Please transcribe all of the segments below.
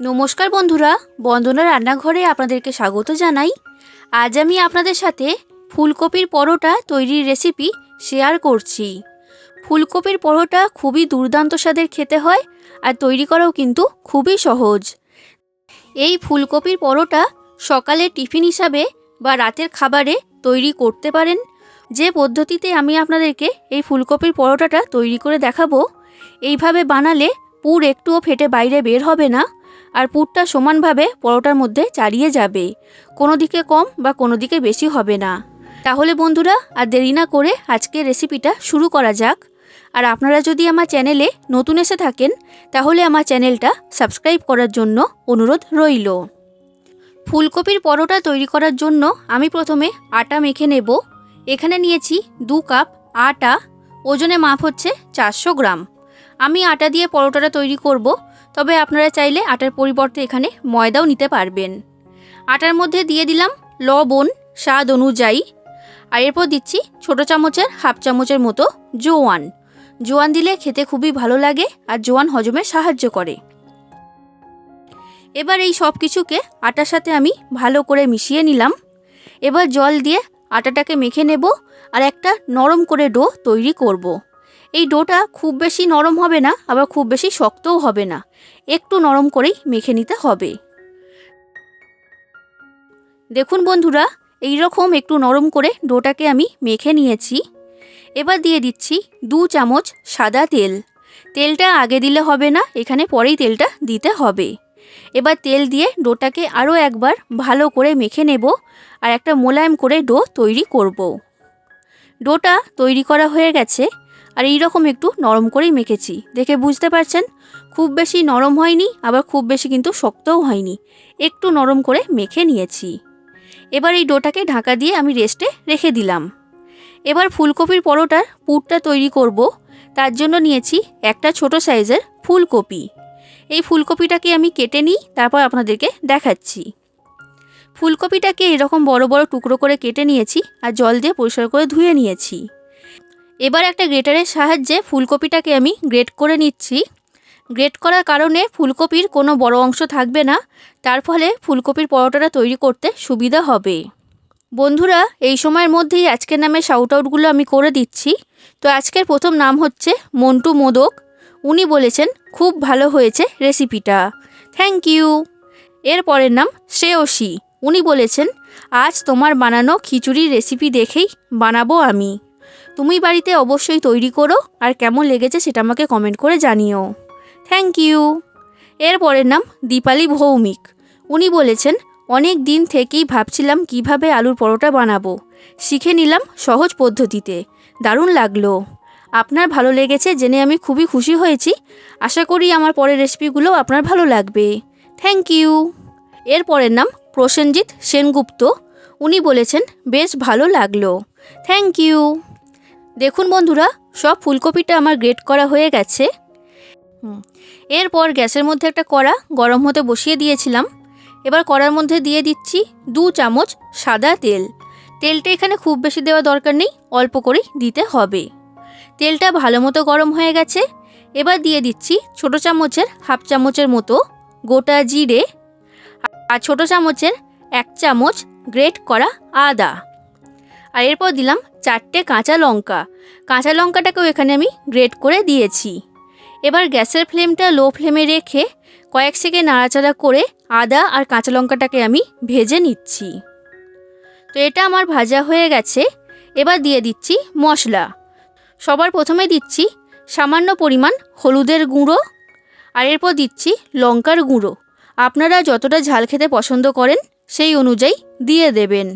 নমস্কার বন্ধুরা, বন্দনা রান্নাঘরে আপনাদেরকে স্বাগত জানাই। আজ আমি আপনাদের সাথে ফুলকপির পরোটা তৈরির রেসিপি শেয়ার করছি। ফুলকপির পরোটা খুবই দুর্দান্ত স্বাদের খেতে হয় আর তৈরি করাও কিন্তু খুবই সহজ। এই ফুলকপির পরোটা সকালে টিফিন হিসাবে বা রাতের খাবারে তৈরি করতে পারেন। যে পদ্ধতিতে আমি আপনাদেরকে এই ফুলকপির পরোটাটা তৈরি করে দেখাবো, এইভাবে বানালে পুর একটুও ফেটে বাইরে বের হবে না। আর পুরটা সমানভাবে পরোটার মধ্যে চালিয়ে যাবে। কোনো দিকে কম বা কোনো দিকে বেশি হবে না। তাহলে বন্ধুরা, আর দেরি না করে আজকে রেসিপিটা শুরু করা যাক। আর আপনারা যদি আমার চ্যানেলে নতুন এসে থাকেন, তাহলে আমার চ্যানেলটা সাবস্ক্রাইব করার জন্য অনুরোধ রইল। ফুলকপির পরোটা তৈরি করার জন্য আমি প্রথমে আটা মেখে নেব। এখানে নিয়েছি দু কাপ আটা, ওজনে মাপ হচ্ছে চারশো গ্রাম। আমি আটা দিয়ে পরোটাটা তৈরি করব। তবে আপনারা চাইলে আটার পরিবর্তে এখানে ময়দাও নিতে পারবেন। আটার মধ্যে দিয়ে দিলাম লবণ, স্বাদ অনুযায়ী। আর এরপর দিচ্ছি ছোটো চামচের, হাফ চামচের মতো জোয়ান। জোয়ান দিলে খেতে খুবই ভালো লাগে আর জোয়ান হজমে সাহায্য করে। এবার এই সব কিছুকে আটার সাথে আমি ভালো করে মিশিয়ে নিলাম। এবার জল দিয়ে আটাটাকে মেখে নেব আর একটা নরম করে ডো তৈরি করব। এই ডোটা খুব বেশি নরম হবে না, আবার খুব বেশি শক্তও হবে না। একটু নরম করেই মেখে নিতে হবে। দেখুন বন্ধুরা এই রকম একটু নরম করে ডোটাকে আমি মেখে নিয়েছি। এবার দিয়ে দিচ্ছি দু চামচ সাদা তেল। তেলটা আগে দিলে হবে না, এখানে পরেই তেলটা দিতে হবে। এবার তেল দিয়ে ডোটাকে আরও একবার ভালো করে মেখে নেব আর একটা মোলায়েম করে ডো তৈরি করব। ডোটা তৈরি করা হয়ে গেছে আর এই রকম একটু নরম করেই মেখেছি। দেখে বুঝতে পারছেন? খুব বেশি নরম হয়নি, আবার খুব বেশি কিন্তু শক্তও হয়নি। একটু নরম করে মেখে নিয়েছি। এবার এই ডোটাকে ঢাকা দিয়ে আমি রেস্টে রেখে দিলাম। এবার ফুলকপির পরোটার পুরটা তৈরি করব। তার জন্য নিয়েছি একটা ছোট সাইজের ফুলকপি। এই ফুলকপিটাকে আমি কেটে নিই, তারপর আপনাদেরকে দেখাচ্ছি। ফুলকপিটাকে এরকম বড় বড় টুকরো করে কেটে নিয়েছি আর জল দিয়ে পরিষ্কার করে ধুয়ে নিয়েছি। এবার একটা গ্রেটারের সাহায্যে ফুলকপিটাকে আমি গ্রেট করে নিচ্ছি। গ্রেট করার কারণে ফুলকপির কোনো বড় অংশ থাকবে না, তার ফলে ফুলকপির পরোটাটা তৈরি করতে সুবিধা হবে। বন্ধুরা, এই সময়ের মধ্যেই আজকের নামে শাউট আউটগুলো আমি করে দিচ্ছি। তো আজকের প্রথম নাম হচ্ছে মন্টু মোদক। উনি বলেছেন, খুব ভালো হয়েছে রেসিপিটা থ্যাংক ইউ এর পরের নাম শ্রেয়সী। উনি বলেছেন, আজ তোমার বানানো খিচুড়ির রেসিপি দেখেই বানাবো আমি। তুমি বাড়িতে অবশ্যই তৈরি করো আর কেমন লেগেছে সেটা আমাকে কমেন্ট করে জানিও। থ্যাংক ইউ এর পরের নাম দীপালি ভৌমিক। উনি বলেছেন, অনেক দিন থেকেই ভাবছিলাম কীভাবে আলুর পরোটা বানাবো। শিখে নিলাম সহজ পদ্ধতিতে। দারুণ লাগল। আপনার ভালো লেগেছে জেনে আমি খুবই খুশি হয়েছি। আশা করি আমার পরের রেসিপিগুলো আপনার ভালো লাগবে। থ্যাংক ইউ এর পরের নাম প্রসেনজিৎ সেনগুপ্ত। উনি বলেছেন, বেশ ভালো লাগল। থ্যাংক ইউ দেখুন বন্ধুরা, সব ফুলকপিটা আমার গ্রেট করা হয়ে গেছে। এরপর গ্যাসের মধ্যে একটা কড়া গরম হতে বসিয়ে দিয়েছিলাম। এবার কড়ার মধ্যে দিয়ে দিচ্ছি দু চামচ সাদা তেল। তেলটা এখানে খুব বেশি দেওয়া দরকার নেই, অল্প করেই দিতে হবে। তেলটা ভালো মতো গরম হয়ে গেছে। এবার দিয়ে দিচ্ছি ছোট চামচের হাফ চামচের মতো গোটা জিরে আর ছোট চামচের এক চামচ গ্রেট করা আদা। আর এরপর দিলাম চারটে কাঁচা লঙ্কা। কাঁচা লঙ্কাটাকেও এখানে আমি গ্রেট করে দিয়েছি। এবার গ্যাসের ফ্লেমটা লো ফ্লেমে রেখে কয়েক সেকেন্ড নাড়াচাড়া করে আদা আর কাঁচা লঙ্কাটাকে আমি ভেজে নিচ্ছি। তো এটা আমার ভাজা হয়ে গেছে। এবার দিয়ে দিচ্ছি মশলা। সবার প্রথমে দিচ্ছি সামান্য পরিমাণ হলুদের গুঁড়ো আর এরপর দিচ্ছি লঙ্কার গুঁড়ো। আপনারা যতটা ঝাল খেতে পছন্দ করেন সেই অনুযায়ী দিয়ে দেবেন।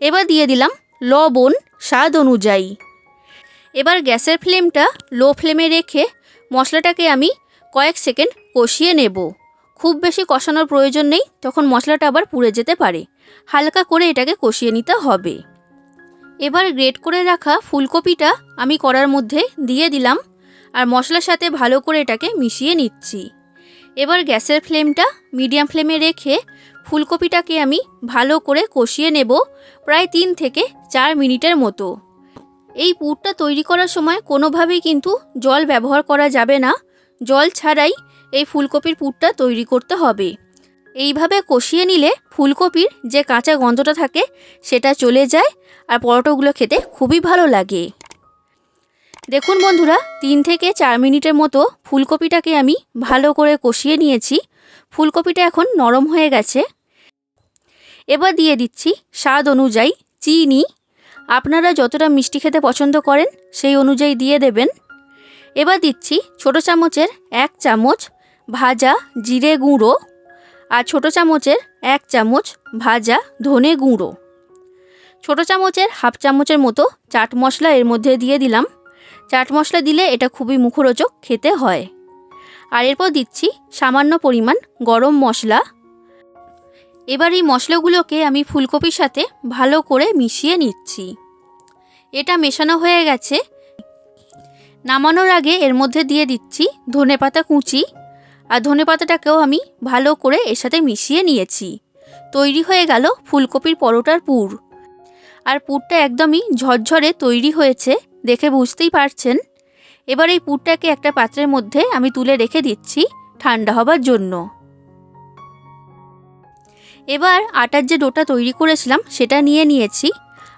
এবার দিয়ে দিলাম লবণ, স্বাদ অনুযায়ী। এবার গ্যাসের ফ্লেমটা লো ফ্লেমে রেখে মশলাটাকে আমি কয়েক সেকেন্ড কষিয়ে নেব। খুব বেশি কষানোর প্রয়োজন নেই, তখন মশলাটা আবার পুড়ে যেতে পারে। হালকা করে এটাকে কষিয়ে নিতে হবে। এবার গ্রেট করে রাখা ফুলকপিটা আমি কড়ার মধ্যে দিয়ে দিলাম আর মশলার সাথে ভালো করে এটাকে মিশিয়ে নিচ্ছি। এবার গ্যাসের ফ্লেমটা মিডিয়াম ফ্লেমে রেখে ফুলকপিটাকে আমি ভালো করে কষিয়ে নেব প্রায় তিন থেকে চার মিনিটের মতো। এই পুরটা তৈরি করার সময় কোনোভাবেই কিন্তু জল ব্যবহার করা যাবে না। জল ছাড়াই এই ফুলকপির পুরটা তৈরি করতে হবে। এইভাবে কষিয়ে নিলে ফুলকপির যে কাঁচা গন্ধটা থাকে সেটা চলে যায় আর পরোটাগুলো খেতে খুবই ভালো লাগে। দেখুন বন্ধুরা, তিন থেকে চার মিনিটের মতো ফুলকপিটাকে আমি ভালো করে কষিয়ে নিয়েছি। ফুলকপিটা এখন নরম হয়ে গেছে। এবার দিয়ে দিচ্ছি স্বাদ অনুযায়ী চিনি। আপনারা যতটা মিষ্টি খেতে পছন্দ করেন, সেই অনুযায়ী দিয়ে দেবেন। এবার দিচ্ছি ছোট চামচের এক চামচ ভাজা জিরে গুঁড়ো আর ছোট চামচের এক চামচ ভাজা ধনে গুঁড়ো। ছোট চামচের হাফ চামচের মতো চাট মশলা এর মধ্যে দিয়ে দিলাম। চাট মশলা দিলে এটা খুবই মুখরোচক খেতে হয়। আর এরপর দিচ্ছি সামান্য পরিমাণ গরম মশলা এবার এই মশলাগুলোকে আমি ফুলকপির সাথে ভালো করে মিশিয়ে নিচ্ছি। এটা মেশানো হয়ে গেছে। নামানোর আগে এর মধ্যে দিয়ে দিচ্ছি ধনেপাতা কুচি। আর ধনেপাতাটাকেও আমি ভালো করে এর সাথে মিশিয়ে নিয়েছি। তৈরি হয়ে গেল ফুলকপির পরোটার পুর। আর পুরটা একদমই ঝরঝরে তৈরি হয়েছে, দেখে বুঝতেই পারছেন। এবার এই পুরটাকে একটা পাত্রের মধ্যে আমি তুলে রেখে দিচ্ছি ঠান্ডা হবার জন্য। এবার আটার যে ডোটা তৈরি করেছিলাম সেটা নিয়ে নিয়েছি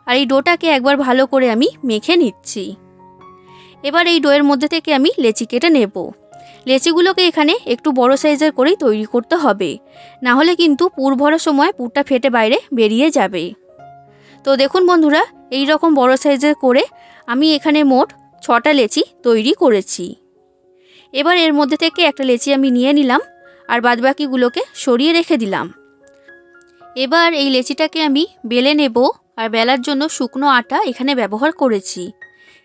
আর এই ডোটাকে একবার ভালো করে আমি মেখে নিচ্ছি। এবার এই ডোয়ের মধ্যে থেকে আমি লেচি কেটে নেব। লেচিগুলোকে এখানে একটু বড় সাইজের করেই তৈরি করতে হবে। না হলে কিন্তু পুর ভরার সময় পুরটা ফেটে বাইরে বেরিয়ে যাবে। তো দেখুন বন্ধুরা, এই রকম বড় সাইজের করে আমি এখানে মোট ছটা লেচি তৈরি করেছি। এবার এর মধ্যে থেকে একটা লেচি আমি নিয়ে নিলাম আর বাদবাকিগুলোকে সরিয়ে রেখে দিলাম। এবার এই লেচিটাকে আমি বেলে নেব আর বেলার জন্য শুকনো আটা এখানে ব্যবহার করেছি।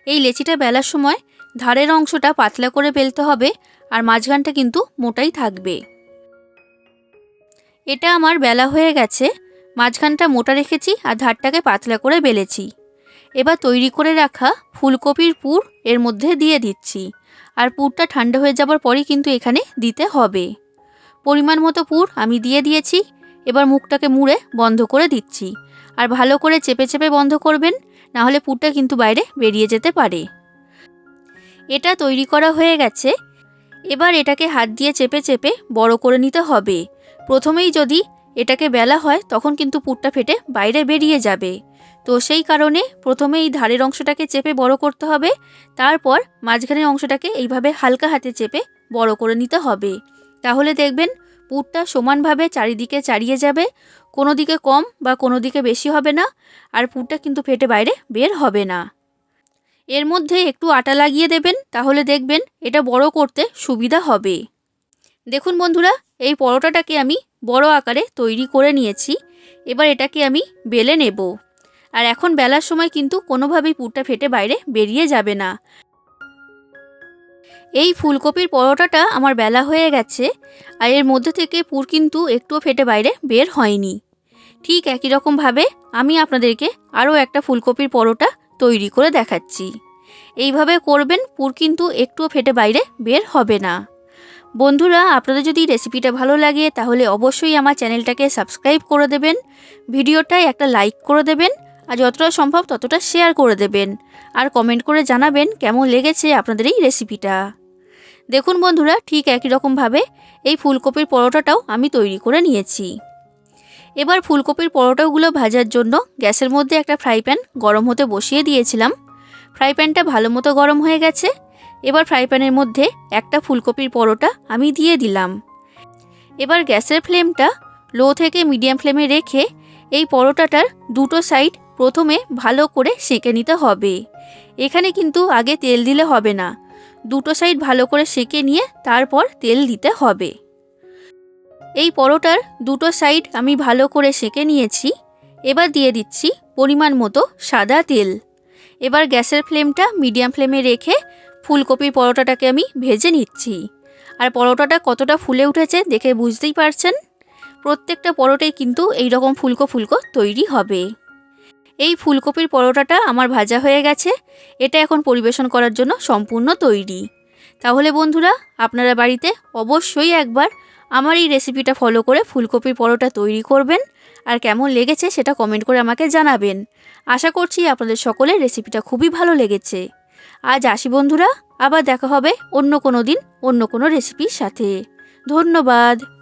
এই লেচিটা বেলার সময় ধারের অংশটা পাতলা করে বেলতে হবে আর মাঝখানটা কিন্তু মোটাই থাকবে। এটা আমার বেলা হয়ে গেছে, মাঝখানটা মোটা রেখেছি আর ধারটাকে পাতলা করে বেলেছি। এবার তৈরি করে রাখা ফুলকপির পুর এর মধ্যে দিয়ে দিচ্ছি আর পুরটা ঠান্ডা হয়ে যাবার পরই কিন্তু এখানে দিতে হবে। পরিমাণ মতো পুর আমি দিয়ে দিয়েছি এবার মুখটাকে মুড়ে বন্ধ করে দিচ্ছি। আর ভালো করে চেপে চেপে বন্ধ করবেন, না হলে পুরটা কিন্তু বাইরে বেরিয়ে যেতে পারে। এটা তৈরি করা হয়ে গেছে। এবার এটাকে হাত দিয়ে চেপে চেপে বড় করে নিতে হবে। প্রথমেই যদি এটাকে বেলা হয়, তখন কিন্তু পুরটা ফেটে বাইরে বেরিয়ে যাবে। তো সেই কারণে প্রথমে এই ধারের অংশটাকে চেপে বড় করতে হবে। তারপর মাঝখানের অংশটাকে এইভাবে হালকা হাতে চেপে বড় করে নিতে হবে। তাহলে দেখবেন পুরটা সমানভাবে চারিদিকে চারিয়ে যাবে, কোনো দিকে কম বা কোনো দিকে বেশি হবে না, আর পুরটা কিন্তু ফেটে বাইরে বের হবে না। এর মধ্যে একটু আটা লাগিয়ে দেবেন, তাহলে দেখবেন এটা বড় করতে সুবিধা হবে। দেখুন বন্ধুরা, এই পরোটাটাকে আমি বড় আকারে তৈরি করে নিয়েছি, এবার এটাকে আমি বেলে নেব। আর এখন বেলার সময় কিন্তু কোনোভাবেই পুরটা ফেটে বাইরে বেরিয়ে যাবে না। এই ফুলকপির পরোটাটা আমার বেলা হয়ে গেছে আর এর মধ্যে থেকে পুর কিন্তু একটুও ফেটে বাইরে বের হয়নি। ঠিক একই রকমভাবে আমি আপনাদেরকে আরও একটা ফুলকপির পরোটা তৈরি করে দেখাচ্ছি। এইভাবে করবেন, পুর কিন্তু একটুও ফেটে বাইরে বের হবে না। বন্ধুরা, আপনাদের যদি রেসিপিটা ভালো লাগে তাহলে অবশ্যই আমার চ্যানেলটাকে সাবস্ক্রাইব করে দেবেন, ভিডিওটায় একটা লাইক করে দেবেন আর যতটা সম্ভব ততটা শেয়ার করে দেবেন। আর কমেন্ট করে জানাবেন কেমন লেগেছে আপনাদের এই রেসিপিটা। দেখুন বন্ধুরা, ঠিক একই রকমভাবে এই ফুলকপির পরোটাটাও আমি তৈরি করে নিয়েছি। এবার ফুলকপির পরোটাগুলো ভাজার জন্য গ্যাসের মধ্যে একটা ফ্রাই প্যান গরম হতে বসিয়ে দিয়েছিলাম। ফ্রাই প্যানটা ভালো মতো গরম হয়ে গেছে। এবার ফ্রাই প্যানের মধ্যে একটা ফুলকপির পরোটা আমি দিয়ে দিলাম। এবার গ্যাসের ফ্লেমটা লো থেকে মিডিয়াম ফ্লেমে রেখে এই পরোটাটার দুটো সাইড প্রথমে ভালো করে সেঁকে নিতে হবে। এখানে কিন্তু আগে তেল দিলে হবে না। দুটো সাইড ভালো করে সেঁকে নিয়ে তারপর তেল দিতে হবে। এই পরোটার দুটো সাইড আমি ভালো করে সেঁকে নিয়েছি। এবার দিয়ে দিচ্ছি পরিমাণ মতো সাদা তেল। এবার গ্যাসের ফ্লেমটা মিডিয়াম ফ্লেমে রেখে ফুলকপির পরোটাটাকে আমি ভেজে নিচ্ছি। আর পরোটাটা কতটা ফুলে উঠেছে দেখে বুঝতেই পারছেন? প্রত্যেকটা পরোটাই কিন্তু এই রকম ফুলকো ফুলকো তৈরি হবে। এই ফুলকপির পরোটাটা আমার ভাজা হয়ে গেছে। এটা এখন পরিবেশন করার জন্য সম্পূর্ণ তৈরি। তাহলে বন্ধুরা, আপনারা বাড়িতে অবশ্যই একবার আমার এই রেসিপিটা ফলো করে ফুলকপির পরোটা তৈরি করবেন। আর কেমন লেগেছে সেটা কমেন্ট করে আমাকে জানাবেন। আশা করছি আপনাদের সকলের রেসিপিটা খুবই ভালো লেগেছে। আজ আসি বন্ধুরা, আবার দেখা হবে অন্য কোনো দিন অন্য কোনো রেসিপির সাথে। ধন্যবাদ।